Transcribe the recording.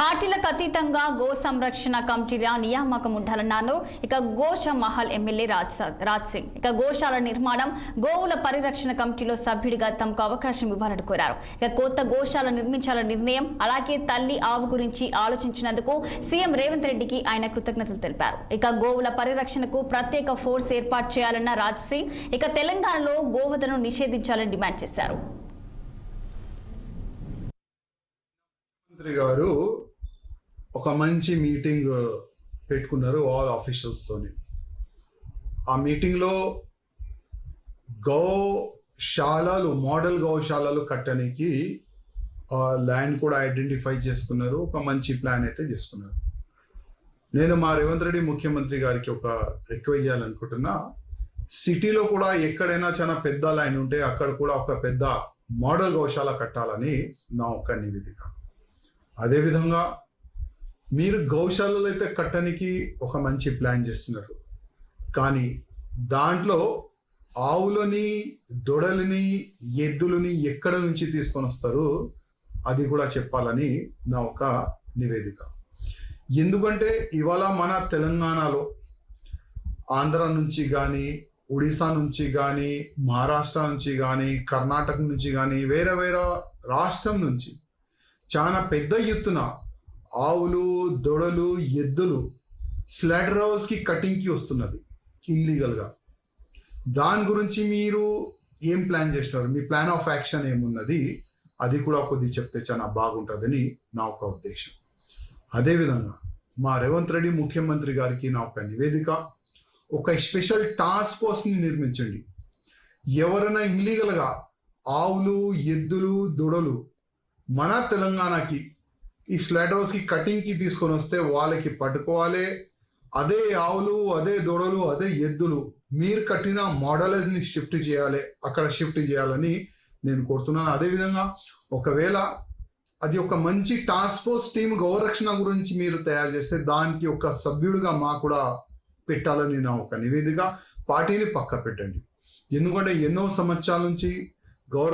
పార్టీలకు అతీతంగా గో సంరక్షణ కమిటీల నియామకం ఉండాలన్నారు ఇక గోష మహల్ ఎమ్మెల్యే రాజ్ రాజ్ సింగ్. ఇక గోశాల నిర్మాణం గోవుల పరిరక్షణ కమిటీలో సభ్యుడిగా తమకు అవకాశం ఇవ్వాలని కోరారు. ఇక కొత్త గోశాల నిర్మించాలన్న నిర్ణయం అలాగే తల్లి ఆవు గురించి ఆలోచించినందుకు సీఎం రేవంత్ రెడ్డికి ఆయన కృతజ్ఞతలు తెలిపారు. ఇక గోవుల పరిరక్షణకు ప్రత్యేక ఫోర్స్ ఏర్పాటు చేయాలన్న రాజ్ సింగ్ ఇక తెలంగాణలో గోవధను నిషేధించాలని డిమాండ్ చేశారు. మంత్రి గారు ఒక మంచి మీటింగ్ పెట్టుకున్నారు ఆల్ ఆఫీషియల్స్తోని ఆ మీటింగ్లో గౌశాలలు మోడల్ గౌశాలలు కట్టడానికి ల్యాండ్ కూడా ఐడెంటిఫై చేసుకున్నారు. ఒక మంచి ప్లాన్ అయితే చేసుకున్నారు. నేను మా రేవంత్ రెడ్డి ముఖ్యమంత్రి గారికి ఒక రిక్వెస్ట్ చేయాలనుకుంటున్నా. సిటీలో కూడా ఎక్కడైనా చాలా పెద్ద లైన్ ఉంటే అక్కడ కూడా ఒక పెద్ద మోడల్ గౌశాల కట్టాలని నా ఒక నివేదిక. అదేవిధంగా మీరు గౌశాలలో అయితే కట్టడానికి ఒక మంచి ప్లాన్ చేస్తున్నారు. కానీ దాంట్లో ఆవులని దొడలని ఎద్దులని ఎక్కడ నుంచి తీసుకొని వస్తారు? అది కూడా చెప్పాలని నా ఒక నివేదిక. ఎందుకంటే ఇవాళ మన తెలంగాణలో ఆంధ్ర నుంచి కానీ ఒడిశా నుంచి కానీ మహారాష్ట్ర నుంచి కానీ కర్ణాటక నుంచి కానీ వేరే వేరే రాష్ట్రం నుంచి చాలా పెద్ద ఎత్తున ఆవులు దొడలు ఎద్దులు స్లాటర్ హౌస్కి కటింగ్కి వస్తున్నది ఇల్లీగల్గా దాని గురించి మీరు ఏం ప్లాన్ చేస్తున్నారు? మీ ప్లాన్ ఆఫ్ యాక్షన్ ఏమున్నది? అది కూడా కొద్దిగా చెప్తే చాలా బాగుంటుందని నా ఒక ఉద్దేశం. అదేవిధంగా మా రేవంత్ రెడ్డి ముఖ్యమంత్రి గారికి నా ఒక నివేదిక ఒక స్పెషల్ టాస్క్ ఫోర్స్ని నిర్మించండి. ఎవరైనా ఇల్లీగల్గా ఆవులు ఎద్దులు దొడలు మన తెలంగాణకి ఈ స్లాట్ కటింగ్కి తీసుకొని వస్తే వాళ్ళకి పట్టుకోవాలి. అదే ఆవులు అదే దూడలు అదే ఎద్దులు. మీరు కట్టిన మోడలైజ్ని షిఫ్ట్ చేయాలి. అక్కడ షిఫ్ట్ చేయాలని నేను కోరుతున్నాను. అదేవిధంగా ఒకవేళ అది ఒక మంచి టాస్క్ ఫోర్స్ టీమ్ గౌరక్షణ గురించి మీరు తయారు చేస్తే దానికి ఒక సభ్యుడిగా మా కూడా పెట్టాలని నా ఒక నివేదిక. పార్టీని పక్క పెట్టండి. ఎందుకంటే ఎన్నో సంవత్సరాల నుంచి